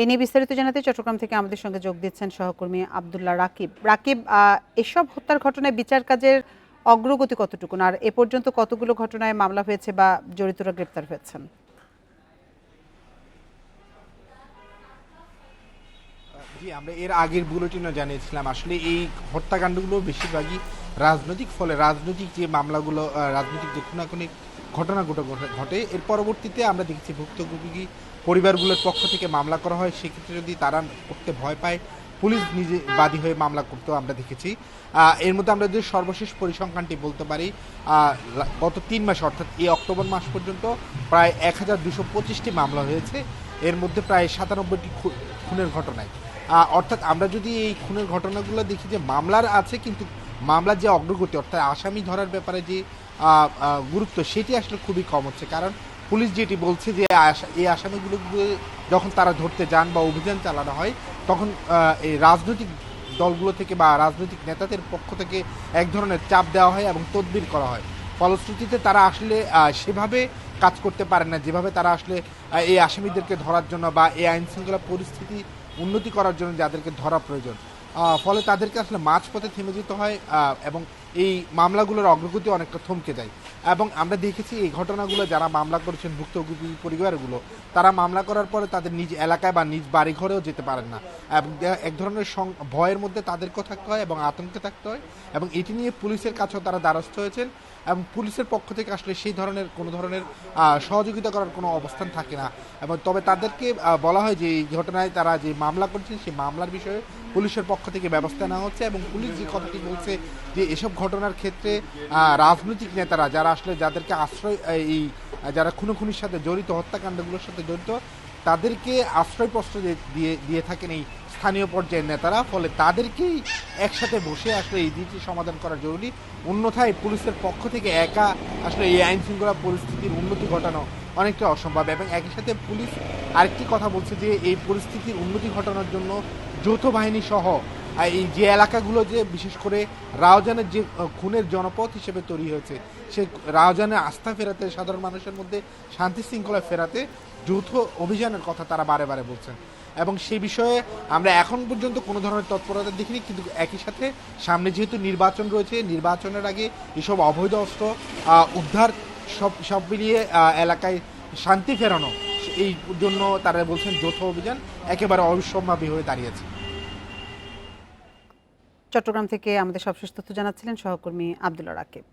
এ নিয়ে বিস্তারিত জানাতে চট্টগ্রাম থেকে আমাদের সঙ্গে যোগ দিচ্ছেন সহকর্মী আবদুল্লাহ রাকিব। রাকিব এসব হত্যার ঘটনায় বিচার কাজের অগ্রগতি কতটুকু? আর এ পর্যন্ত কতগুলো ঘটনায় মামলা হয়েছে বা জড়িতরা গ্রেপ্তার হয়েছেন? জি, আমরা এর আগের বুলেটিনও জানিয়েছিলাম। আসলে এই হত্যাকাণ্ডগুলো বেশিরভাগই রাজনৈতিক, ফলে রাজনৈতিক যে মামলাগুলো রাজনৈতিক যে খুনাখুনি ঘটনাগুলো ঘটে- এর পরবর্তীতে আমরা দেখেছি ভুক্তভোগী পরিবারগুলোর পক্ষ থেকে মামলা করা হয়। সেক্ষেত্রে যদি তারা করতে ভয় পায়, পুলিশ নিজে বাদী হয়ে মামলা করতেও আমরা দেখেছি। এর মধ্যে আমরা যদি সর্বশেষ পরিসংখ্যানটি বলতে পারি গত তিন মাস, অর্থাৎ এই অক্টোবর মাস পর্যন্ত প্রায় এক হাজার দুশো পঁচিশটি মামলা হয়েছে। এর মধ্যে প্রায় সাতানব্বইটি খুনের ঘটনায়। অর্থাৎ আমরা যদি এই খুনের ঘটনাগুলো দেখি যে মামলার আছে, কিন্তু মামলার যে অগ্রগতি, অর্থাৎ আসামি ধরার ব্যাপারে যে গুরুত্ব, সেটি আসলে খুবই কম হচ্ছে। কারণ পুলিশ যেটি বলছে যে এই আসামিগুলো যখন তারা ধরতে যান বা অভিযান চালানো হয়, তখন এই রাজনৈতিক দলগুলো থেকে বা রাজনৈতিক নেতাদের পক্ষ থেকে এক ধরনের চাপ দেওয়া হয় এবং তদবির করা হয়। ফলশ্রুতিতে তারা আসলে সেভাবে কাজ করতে পারে না। যেভাবে তারা আসলে এই আসামিদেরকে ধরার জন্য বা এই আইন শৃঙ্খলা পরিস্থিতি উন্নতি করার জন্য যাদেরকে ধরা প্রয়োজন। ফলে তাদেরকে আসলে মাঝপথে থেমে যেতে হয় এবং এই মামলাগুলোর অগ্রগতি অনেকটা থমকে যায় এবং আমরা দেখেছি এই ঘটনাগুলো, যারা মামলা করেছেন ভুক্তভোগী পরিবারগুলো, তারা মামলা করার পরে তাদের নিজ এলাকায় বা নিজ বাড়ি ঘরেও যেতে পারেন না। এবং এক ধরনের ভয়ের মধ্যে তাদেরকেও থাকতে হয় এবং আতঙ্কে থাকতে হয়। এবং এটি নিয়ে পুলিশের কাছেও তারা দ্বারস্থ হয়েছেন। এবং পুলিশের পক্ষ থেকে আসলে সেই ধরনের, কোনো ধরনের সহযোগিতা করার কোনো অবস্থান থাকে না। এবং তবে তাদেরকে বলা হয় যে এই ঘটনায় তারা যে মামলা করছেন, সেই মামলার বিষয়ে পুলিশের পক্ষ থেকে ব্যবস্থা নেওয়া হচ্ছে। এবং পুলিশ যে কথাটি বলছে যে এসব ঘটনার ক্ষেত্রে রাজনৈতিক নেতারা যারা আসলে যাদেরকে আশ্রয় এই, যারা খুনোখুনির সাথে জড়িত, হত্যাকাণ্ডগুলোর সাথে জড়িত, তাদেরকে আশ্রয়প্রস্ত দিয়ে- দিয়ে থাকেন এই স্থানীয় পর্যায়ের নেতারা। ফলে তাদেরকেই একসাথে বসে আসলে এই দিকটি সমাধান করা জরুরি। অন্যথায় পুলিশের পক্ষ থেকে একা আসলে এই আইন শৃঙ্খলা পরিস্থিতির উন্নতি ঘটানো অনেকটা অসম্ভব। এবং একই সাথে পুলিশ আরেকটি কথা বলছে যে, এই পরিস্থিতির উন্নতি ঘটানোর জন্য যৌথ বাহিনী সহ এই যে এলাকাগুলো যে বিশেষ করে রাওজানের যে খুনের জনপথ হিসেবে তৈরি হয়েছে, সে রাওজানের আস্থা ফেরাতে, সাধারণ মানুষের মধ্যে শান্তি শৃঙ্খলা ফেরাতে যৌথ অভিযানের কথা তারা বারে বারে বলছেন। এবং সেই বিষয়ে আমরা এখন পর্যন্ত কোনো ধরনের তৎপরতা দেখিনি, কিন্তু একই সাথে সামনে যেহেতু নির্বাচন রয়েছে, নির্বাচনের আগে এসব অবৈধ অস্ত্র উদ্ধার সব সব মিলিয়ে এলাকায় শান্তি ফেরানো, এই জন্য তারা বলছেন যৌথ অভিযান একেবারে অবিসম্ভাবী হয়ে দাঁড়িয়েছে। চট্টগ্রাম থেকে আমাদের সবশেষ তথ্য জানাচ্ছিলেন সহকর্মী আবদুল্লা রাকিব।